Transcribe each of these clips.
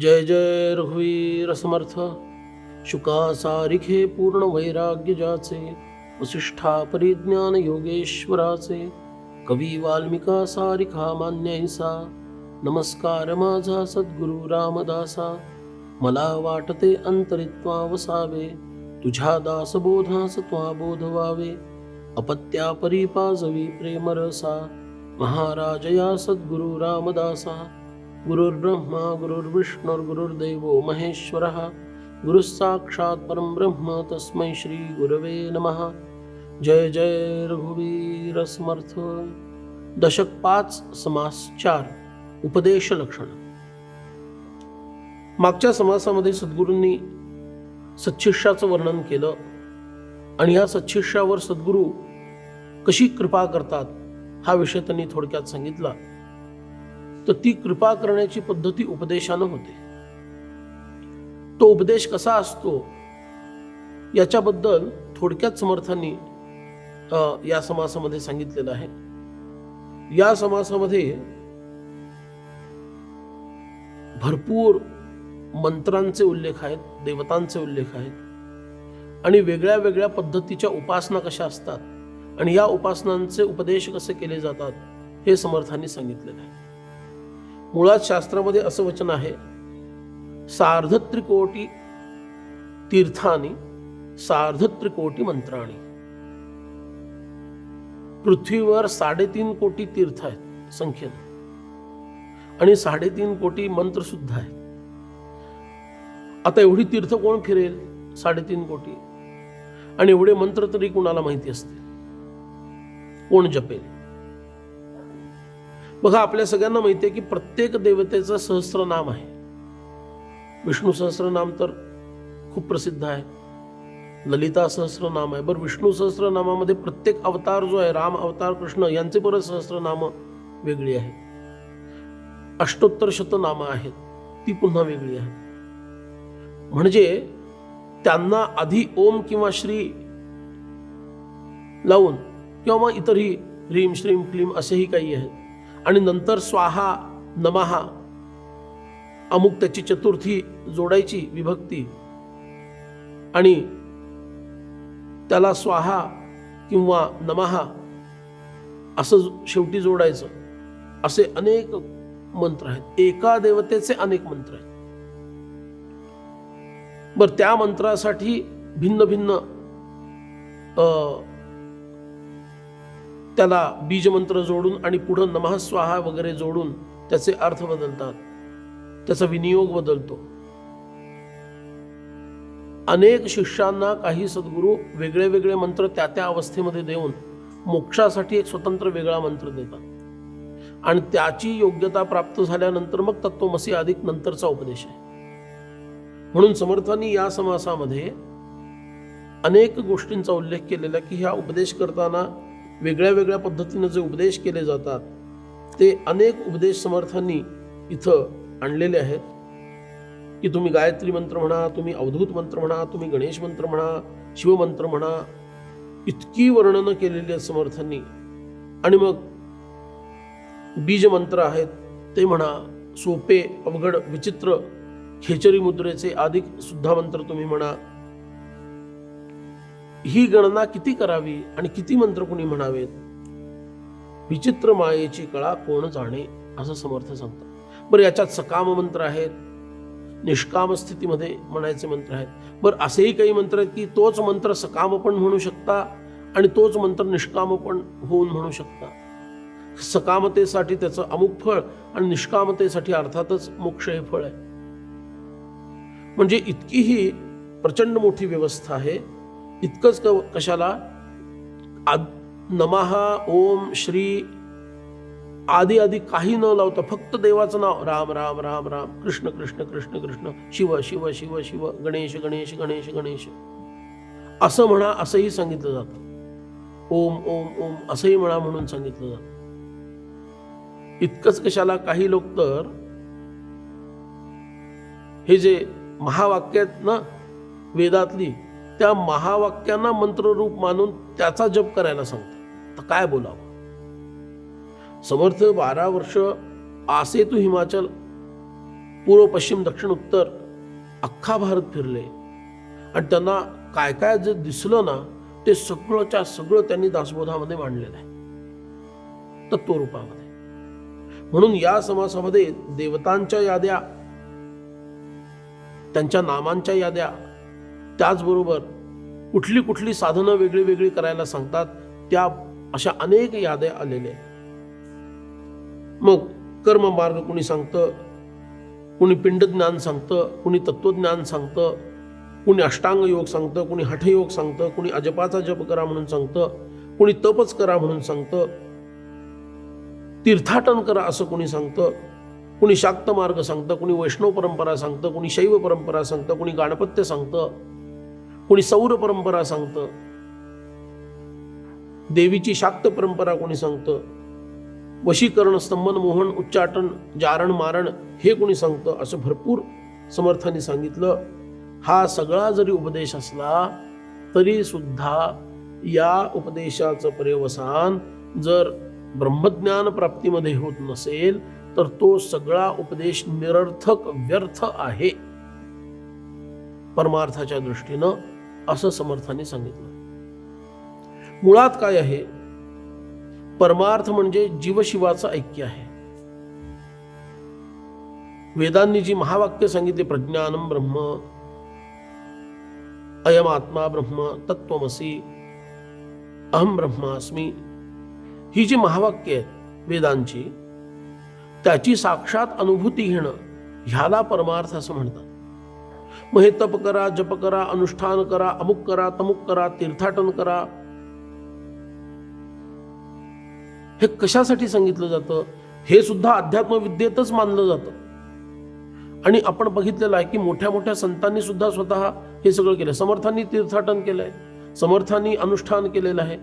जय जय रघुवीर समर्थ शुकासारिखे पूर्ण वैराग्य जाचे वसिष्ठा परिज्ञान योगेश्वराचे कवी वाल्मिका सारिखा मान्यैसा नमस्कार माझा सद्गुरु रामदासा मला वाटते अंतरित्वा वसावे तुझ्या दासबोधास त्वा बोधवावे अपत्या परिपाजवी प्रेमरसा महाराजया सद्गुरु रामदासा गुरुर्ब्रह्मा गुरुर्विष्णुर्गुरुर्देवो महेश्वरः गुरुसाक्षात साक्षात् ब्रह्म तस्मै श्री गुरवे नमः. जय जय रघुवीर समर्थ. दशक पाच समास चार उपदेश लक्षण. मागच्या समासामध्ये सद्गुरूंनी सच्छिष्याचं वर्णन केलं आणि या सच्छिष्यावर सद्गुरू कशी कृपा करतात हा विषय त्यांनी थोडक्यात सांगितला. तर ती कृपा करण्याची पद्धती उपदेशानं होते. तो उपदेश कसा असतो? याच्याबद्दल थोडक्यात समर्थांनी या समासामध्ये सांगितलेलं आहे. या समासामध्ये भरपूर मंत्रांचे उल्लेख आहेत देवतांचे उल्लेख आहेत आणि वेगळ्या वेगळ्या पद्धतीच्या उपासना कशा असतात आणि या उपासनांचे उपदेश कसे केले जातात हे समर्थांनी सांगितलेलं आहे. मुळात शास्त्रामध्ये असं वचन आहे सार्ध त्रिकोटी तीर्थानी सार्धत्रिकोटी मंत्राणी पृथ्वीवर साडेतीन कोटी तीर्थ आहेत संख्येनं. आणि साडेतीन कोटी मंत्र सुद्धा आहेत. आता एवढी तीर्थ कोण फिरेल साडेतीन कोटी? आणि एवढे मंत्र तरी कोणाला माहिती असतील? कोण जपेल? बघा आपल्या सगळ्यांना माहिती आहे की प्रत्येक देवतेचं सहस्रनाम आहे. विष्णू सहस्रनाम तर खूप प्रसिद्ध आहे. ललिता सहस्रनाम आहे. बरं विष्णू सहस्रनामामध्ये प्रत्येक अवतार जो आहे राम अवतार कृष्ण यांचे परत सहस्रनाम वेगळी आहेत. अष्टोत्तर शतनामं आहेत ती पुन्हा वेगळी आहेत. म्हणजे त्यांना आधी ओम किंवा श्री लावून किंवा मग इतरही ह्रीम श्रीम क्लीम असेही काही आहेत. आणि नंतर स्वाहा नमहा. अमुक त्याची चतुर्थी जोडायची विभक्ती. आणि त्याला स्वाहा किंवा नमहा असं शेवटी जोडायचं. असे अनेक मंत्र आहेत. एका देवतेचे अनेक मंत्र आहेत. बर त्या मंत्रासाठी भिन्न भिन्न त्याला बीजमंत्र जोडून आणि पुढं नमः स्वाहा वगैरे जोडून त्याचे अर्थ बदलतात. त्याचा विनियोग बदलतो. अनेक शिष्यांना काही सद्गुरू वेगळे वेगळे मंत्र त्या त्या अवस्थेमध्ये देऊन मोक्षासाठी एक स्वतंत्र वेगळा मंत्र देतात. आणि त्याची योग्यता प्राप्त झाल्यानंतर मग तत्वमसी अधिक नंतरचा उपदेश आहे. म्हणून समर्थांनी या समासामध्ये अनेक गोष्टींचा उल्लेख केलेला की ह्या उपदेश करताना वेगळ्या वेगळ्या पद्धतीनं जे उपदेश केले जातात ते अनेक उपदेश समर्थांनी इथं आणलेले आहेत. की तुम्ही गायत्री मंत्र म्हणा तुम्ही अवधूत मंत्र म्हणा तुम्ही गणेश मंत्र म्हणा शिवमंत्र म्हणा इतकी वर्णनं केलेली आहेत समर्थांनी. आणि मग बीज मंत्र आहेत ते म्हणा सोपे अवघड विचित्र खेचरी मुद्रेचे अधिक सुद्धा मंत्र तुम्ही म्हणा ही गणना किती करावी आणि किती मंत्र कुणी म्हणावेत? विचित्र मायेची कळा कोण जाणे असं समर्थ सांगतात. बरं याच्यात सकाम मंत्र आहेत निष्काम स्थितीमध्ये म्हणायचे मंत्र आहेत. बरं असेही काही मंत्र आहेत की तोच मंत्र सकाम पण म्हणू शकता आणि तोच मंत्र निष्काम पण होऊन म्हणू शकता. सकामतेसाठी त्याचं अमुक फळ आणि निष्कामतेसाठी अर्थातच मोक्ष हे फळ आहे. म्हणजे इतकी ही प्रचंड मोठी व्यवस्था आहे इतकंच क कशाला? आद- नमहा ओम श्री आधी आधी काही न लावता फक्त देवाचं नाव. राम राम राम राम. कृष्ण कृष्ण कृष्ण कृष्ण. शिव शिव शिव शिव. गणेश गणेश गणेश गणेश. असं म्हणा असंही सांगितलं जातं. ओम ओम ओम असंही म्हणा म्हणून सांगितलं जातं. इतकंच कशाला? काही लोक तर हे जे महावाक्यात आहेत ना वेदातली त्या महावाक्यांना मंत्ररूप मानून त्याचा जप करायला सांगतो. तर काय बोलावं? समर्थ बारा वर्ष आसे तू हिमाचल पूर्व पश्चिम दक्षिण उत्तर अख्खा भारत फिरले. आणि त्यांना काय काय जे दिसलं ना ते सगळंच्या सगळं त्यांनी दासबोधामध्ये मांडलेलं आहे. तत्वरूपामध्ये म्हणून या समासामध्ये देवतांच्या याद्या त्यांच्या नामांच्या याद्या त्याचबरोबर कुठली कुठली साधनं वेगळी वेगळी करायला सांगतात त्या अशा अनेक याद्या आलेल्या आहेत मग कर्म मार्ग कुणी सांगतं कुणी पिंडज्ञान सांगतं कुणी तत्वज्ञान सांगतं कुणी अष्टांग योग सांगतं कुणी हठयोग सांगतं कुणी अजपाचा जप करा म्हणून सांगतं कुणी तपच करा म्हणून सांगतं तीर्थाटन करा असं कुणी सांगतं कुणी शाक्त मार्ग सांगतं कुणी वैष्णव परंपरा सांगतं कुणी शैव परंपरा सांगतं कुणी गाणपत्य सांगतं कोणी सौर परंपरा सांगतं. देवीची शाक्त परंपरा कोणी सांगतं. वशीकरण स्तंभन मोहन उच्चाटन जारण मारण हे कोणी सांगतं असं भरपूर समर्थांनी सांगितलं. हा सगळा जरी उपदेश असला तरी सुद्धा या उपदेशाचं पर्यवसान जर ब्रह्मज्ञान प्राप्तीमध्ये होत नसेल तर तो सगळा उपदेश निरर्थक व्यर्थ आहे. परमार्थाच्या दृष्टीनं असं समर्थांनी सांगितलं. मुळात काय आहे? परमार्थ म्हणजे जीवशिवाचं ऐक्य आहे. वेदांनी जी महावाक्य सांगितली प्रज्ञानम ब्रह्म अयम आत्मा ब्रह्म तत्वमसी अहम ब्रह्मास्मी ही जी महावाक्य आहेत वेदांची त्याची साक्षात अनुभूती घेणं ह्याला परमार्थ असं म्हणतात. मग हे तप करा जप करा अनुष्ठान करा अमुक करा तमुक करा तीर्थाटन करा. हे कशासाठी सांगितलं जातं? हे सुद्धा अध्यात्मविद्येतच मानलं जातं. आणि आपण बघितलेलं आहे की मोठ्या मोठ्या संतांनी सुद्धा स्वतः हे सगळं केलं. समर्थांनी तीर्थाटन केलं आहे. समर्थांनी अनुष्ठान केलेलं आहे.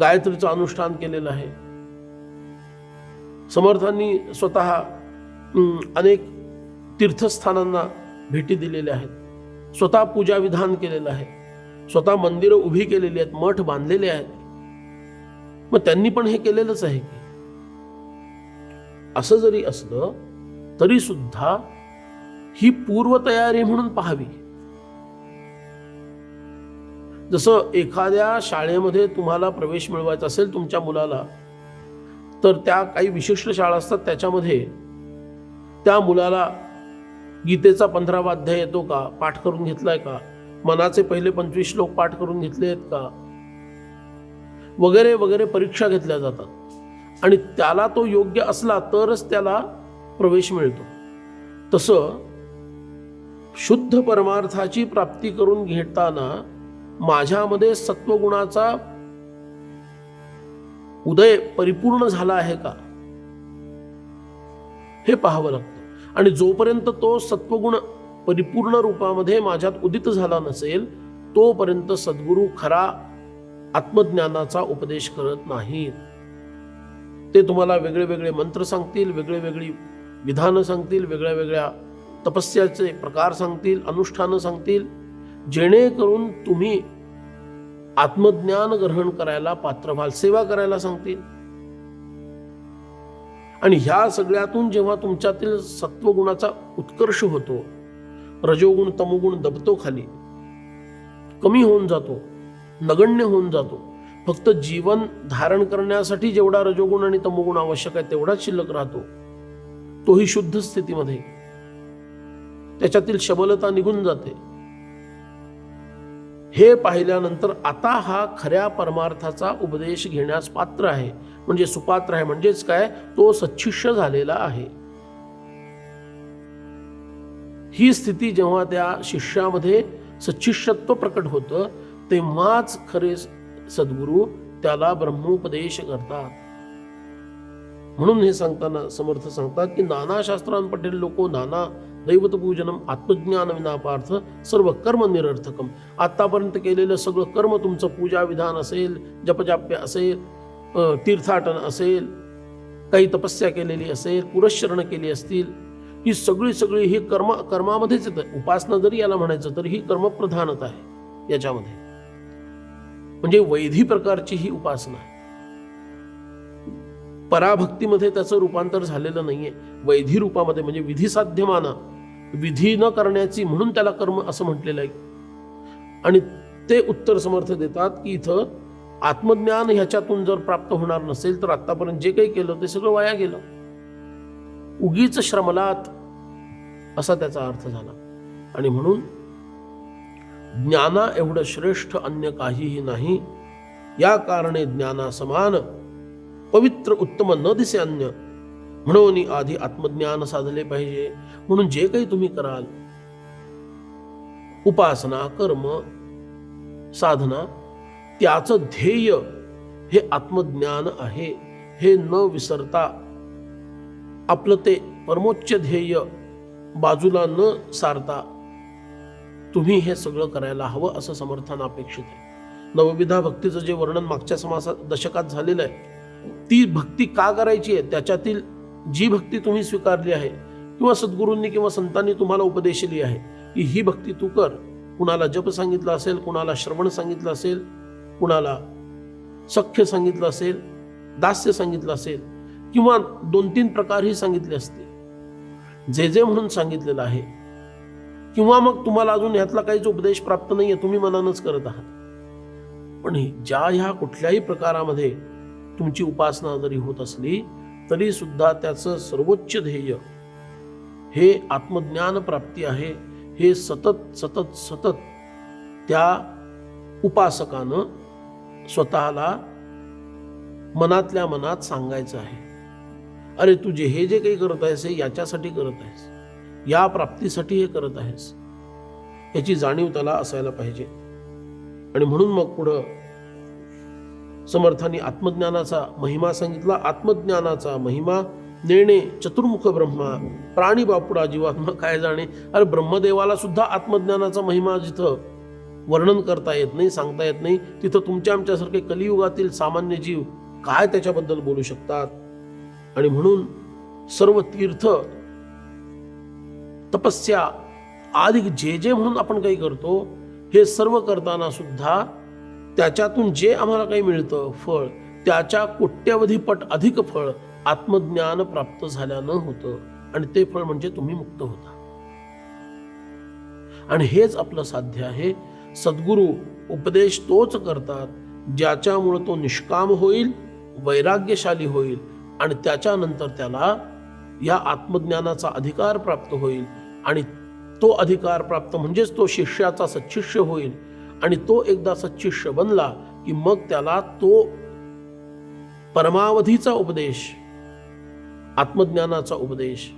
गायत्रीचं अनुष्ठान केलेलं आहे. समर्थांनी स्वतः अनेक तीर्थस्थानांना भेटी दिलेल्या आहेत. स्वतः पूजा विधान केलेलं आहे. स्वतः मंदिरं उभी केलेली आहेत मठ बांधलेले आहेत. मग त्यांनी पण हे केलेलंच आहे की? असं जरी असलं तरी सुद्धा ही पूर्वतयारी म्हणून पाहावी. जसं एखाद्या शाळेमध्ये तुम्हाला प्रवेश मिळवायचा असेल तुमच्या मुलाला तर त्या काही विशिष्ट शाळा असतात त्याच्यामध्ये त्या मुलाला गीतेचा पंधरावा अध्याय येतो का? पाठ करून घेतलाय का? मनाचे पहिले पंचवीस श्लोक पाठ करून घेतले आहेत का? वगैरे वगैरे परीक्षा घेतल्या जातात. आणि त्याला तो योग्य असला तरच त्याला प्रवेश मिळतो. तसं शुद्ध परमार्थाची प्राप्ती करून घेताना माझ्यामध्ये सत्वगुणाचा उदय परिपूर्ण झाला आहे का? हे पाहावं लागतं. आणि जोपर्यंत तो सत्वगुण परिपूर्ण रूपामध्ये माझ्यात उदित झाला नसेल तोपर्यंत सद्गुरू खरा आत्मज्ञानाचा उपदेश करत नाहीत. ते तुम्हाला वेगळे वेगळे मंत्र सांगतील वेगळे वेगळी विधानं सांगतील वेगळ्या वेगळ्या तपस्याचे प्रकार सांगतील अनुष्ठानं सांगतील. जेणेकरून तुम्ही आत्मज्ञान ग्रहण करायला पात्र व्हाल सेवा करायला सांगतील. आणि ह्या सगळ्यातून जेव्हा तुमच्यातील सत्वगुणाचा उत्कर्ष होतो रजोगुण तमोगुण दबतो खाली. कमी होऊन जातो नगण्य होऊन जातो. फक्त जीवन धारण करण्यासाठी जेवढा रजोगुण आणि तमोगुण आवश्यक आहे तेवढाच शिल्लक राहतो. तोही शुद्ध स्थितीमध्ये. त्याच्यातील शबलता निघून जाते. हे पाहिल्यानंतर आता हा खऱ्या परमार्थाचा उपदेश घेण्यास पात्र आहे. म्हणजे सुपात्र आहे. म्हणजेच काय? तो सच्छिष्य झालेला आहे. ही स्थिती जेव्हा त्या शिष्यामध्ये सच्छिष्यत्व प्रकट होतं तेव्हाच खरे सद्गुरू त्याला ब्रह्मोपदेश करतात. म्हणून हे सांगताना समर्थ सांगतात की नाना शास्त्रांपटेल लोको नाना दैवत पूजनम आत्मज्ञान विनापार्थ सर्व कर्म निरर्थकम. आतापर्यंत केलेलं सगळं कर्म तुमचं पूजा विधान असेल जपजाप्य असेल तीर्थाटन असेल काही तपस्या केलेली असेल पुरश्चरण केली असतील ही सगळी सगळी ही कर्म कर्मामध्येच येतं. उपासना जरी याला म्हणायचं तर ही कर्मप्रधानता आहे याच्यामध्ये. म्हणजे वैधी प्रकारची ही उपासना आहे. पराभक्तीमध्ये त्याचं रूपांतर झालेलं नाहीये. वैधी रूपामध्ये म्हणजे विधी साध्यमाना. विधी न करण्याची म्हणून त्याला कर्म असं म्हटलेलं आहे. आणि ते उत्तर समर्थ देतात की इथं आत्मज्ञान ह्याच्यातून जर प्राप्त होणार नसेल तर आतापर्यंत जे काही केलं ते सगळं वाया गेलं. उगीच श्रमलात असा त्याचा अर्थ झाला. आणि म्हणून ज्ञाना एवढं श्रेष्ठ अन्य काहीही नाही. या कारणे ज्ञाना समान पवित्र उत्तम न दिसे अन्य. म्हणून आधी आत्मज्ञान साधले पाहिजे. म्हणून जे काही तुम्ही कराल उपासना कर्म साधना त्याचं ध्येय हे आत्मज्ञान आहे हे न विसरता आपलं ते परमोच्च ध्येय बाजूला न सारता तुम्ही हे सगळं करायला हवं असं समर्थन अपेक्षित आहे. नवविधा भक्तीचं जे वर्णन मागच्या समासात दशकात झालेलं आहे ती भक्ती का करायची आहे? त्याच्यातील जी भक्ती तुम्ही स्वीकारली आहे किंवा सद्गुरूंनी किंवा संतांनी तुम्हाला उपदेशली आहे की ही भक्ती तू कर. कुणाला जप सांगितलं असेल कुणाला श्रवण सांगितलं असेल कुणाला सख्य सांगितलं असेल दास्य सांगितलं असेल किंवा दोन तीन प्रकारही सांगितले असतील जे जे म्हणून सांगितलेलं आहे किंवा मग तुम्हाला अजून ह्यातला काहीच उपदेश प्राप्त नाहीये तुम्ही मनानच करत आहात. पण ज्या ह्या कुठल्याही प्रकारामध्ये तुमची उपासना जरी होत असली तरी सुद्धा त्याचं सर्वोच्च ध्येय हे आत्मज्ञान प्राप्ती आहे हे सतत सतत सतत त्या उपासकानं स्वतःला मनातल्या मनात सांगायचं आहे. अरे तू जे हे जे काही करत आहेस हे याच्यासाठी करत आहेस. या प्राप्तीसाठी हे करत आहेस. याची जाणीव त्याला असायला पाहिजे. आणि म्हणून मग पुढं समर्थांनी आत्मज्ञानाचा महिमा सांगितला. आत्मज्ञानाचा महिमा नेणे चतुर्मुख ब्रह्मा प्राणी बापुडा जीवात्मा काय जाणे. अरे ब्रह्मदेवाला सुद्धा आत्मज्ञानाचा महिमा जिथं वर्णन करता येत नाही सांगता येत नाही. तिथं तुमच्या आमच्यासारखे कलियुगातील सामान्य जीव काय त्याच्याबद्दल बोलू शकतात? आणि म्हणून सर्व तीर्थ तपस्या आदी जे जे म्हणून आपण काही करतो हे सर्व करताना सुद्धा त्याच्यातून जे आम्हाला काही मिळतं फळ त्याच्या कोट्यवधी पट अधिक फळ आत्मज्ञान प्राप्त झाल्यानं होतं. आणि ते फळ म्हणजे तुम्ही मुक्त होता. आणि हेच आपलं साध्य आहे. सद्गुरू उपदेश तोच करतात ज्याच्यामुळं तो निष्काम होईल वैराग्यशाली होईल आणि त्याच्यानंतर त्याला या आत्मज्ञानाचा अधिकार प्राप्त होईल. आणि तो अधिकार प्राप्त म्हणजेच तो शिष्याचा सच्शिष्य होईल. आणि तो एकदा सच्शिष्य बनला की मग त्याला तो परमावधीचा उपदेश आत्मज्ञानाचा उपदेश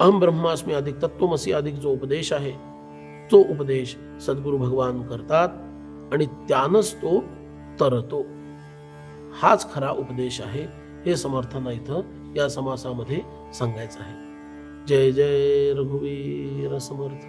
अहम ब्रह्मास्मी अधिक तत्वमसी अधिक जो उपदेश आहे तो उपदेश सद्गुरू भगवान करतात आणि त्यानंच तो तरतो. हाच खरा उपदेश आहे हे समर्थना इथं या समासामध्ये सांगायचं आहे. जय जय रघुवीर समर्थ.